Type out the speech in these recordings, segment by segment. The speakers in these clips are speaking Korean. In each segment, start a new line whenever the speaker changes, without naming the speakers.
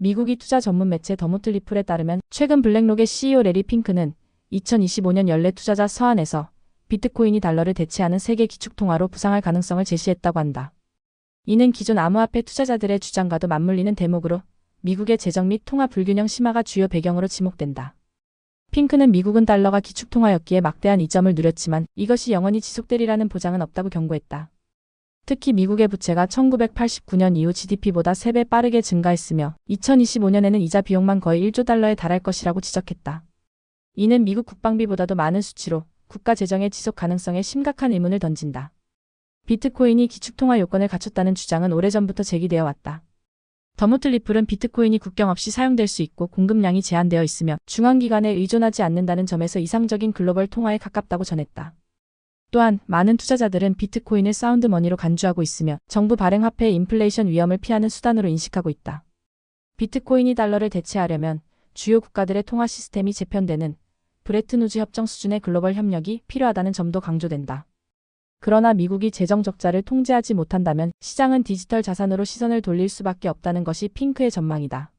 미국이 투자 전문 매체 더모틀리플에 따르면 최근 블랙록의 CEO 레리 핑크는 2025년 연례 투자자 서한에서 비트코인이 달러를 대체하는 세계 기축통화로 부상할 가능성을 제시했다고 한다. 이는 기존 암호화폐 투자자들의 주장과도 맞물리는 대목으로 미국의 재정 및 통화 불균형 심화가 주요 배경으로 지목된다. 핑크는 미국은 달러가 기축통화였기에 막대한 이점을 누렸지만 이것이 영원히 지속되리라는 보장은 없다고 경고했다. 특히 미국의 부채가 1989년 이후 GDP보다 3배 빠르게 증가했으며 2025년에는 이자 비용만 거의 1조 달러에 달할 것이라고 지적했다. 이는 미국 국방비보다도 많은 수치로 국가 재정의 지속 가능성에 심각한 의문을 던진다. 비트코인이 기축통화 요건을 갖췄다는 주장은 오래전부터 제기되어 왔다. 더모틀리플은 비트코인이 국경 없이 사용될 수 있고 공급량이 제한되어 있으며 중앙기관에 의존하지 않는다는 점에서 이상적인 글로벌 통화에 가깝다고 전했다. 또한 많은 투자자들은 비트코인을 사운드 머니로 간주하고 있으며 정부 발행 화폐의 인플레이션 위험을 피하는 수단으로 인식하고 있다. 비트코인이 달러를 대체하려면 주요 국가들의 통화 시스템이 재편되는 브레튼우즈 협정 수준의 글로벌 협력이 필요하다는 점도 강조된다. 그러나 미국이 재정 적자를 통제하지 못한다면 시장은 디지털 자산으로 시선을 돌릴 수밖에 없다는 것이 핑크의 전망이다.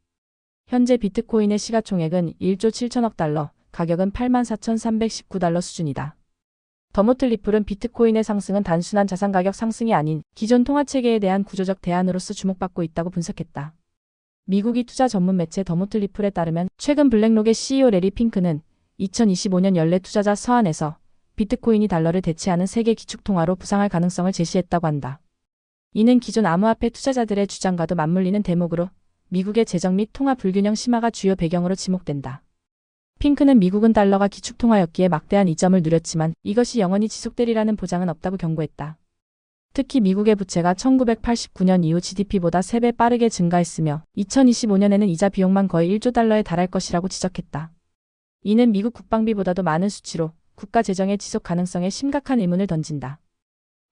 현재 비트코인의 시가총액은 1조 7천억 달러, 가격은 84,319달러 수준이다. 더모틀리플은 비트코인의 상승은 단순한 자산 가격 상승이 아닌 기존 통화체계에 대한 구조적 대안으로서 주목받고 있다고 분석했다. 미국이 투자 전문 매체 더모틀리플에 따르면 최근 블랙록의 CEO 레리 핑크는 2025년 연례 투자자 서한에서 비트코인이 달러를 대체하는 세계 기축통화로 부상할 가능성을 제시했다고 한다. 이는 기존 암호화폐 투자자들의 주장과도 맞물리는 대목으로 미국의 재정 및 통화 불균형 심화가 주요 배경으로 지목된다. 핑크는 미국은 달러가 기축통화였기에 막대한 이점을 누렸지만 이것이 영원히 지속되리라는 보장은 없다고 경고했다. 특히 미국의 부채가 1989년 이후 GDP보다 3배 빠르게 증가했으며 2025년에는 이자 비용만 거의 1조 달러에 달할 것이라고 지적했다. 이는 미국 국방비보다도 많은 수치로 국가 재정의 지속 가능성에 심각한 의문을 던진다.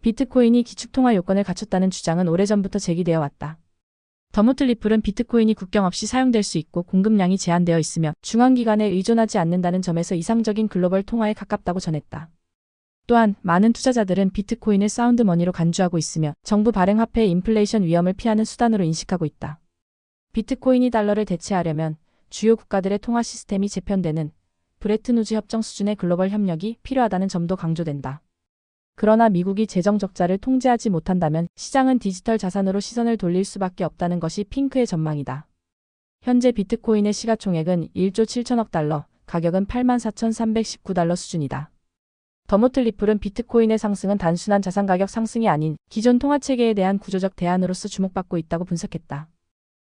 비트코인이 기축통화 요건을 갖췄다는 주장은 오래전부터 제기되어 왔다. 더모틀리플은 비트코인이 국경 없이 사용될 수 있고 공급량이 제한되어 있으며 중앙기관에 의존하지 않는다는 점에서 이상적인 글로벌 통화에 가깝다고 전했다. 또한 많은 투자자들은 비트코인을 사운드 머니로 간주하고 있으며 정부 발행 화폐의 인플레이션 위험을 피하는 수단으로 인식하고 있다. 비트코인이 달러를 대체하려면 주요 국가들의 통화 시스템이 재편되는 브레튼우즈 협정 수준의 글로벌 협력이 필요하다는 점도 강조된다. 그러나 미국이 재정 적자를 통제하지 못한다면 시장은 디지털 자산으로 시선을 돌릴 수밖에 없다는 것이 핑크의 전망이다. 현재 비트코인의 시가총액은 1조 7천억 달러, 가격은 84,319달러 수준이다. 더모틀리플은 비트코인의 상승은 단순한 자산 가격 상승이 아닌 기존 통화체계에 대한 구조적 대안으로서 주목받고 있다고 분석했다.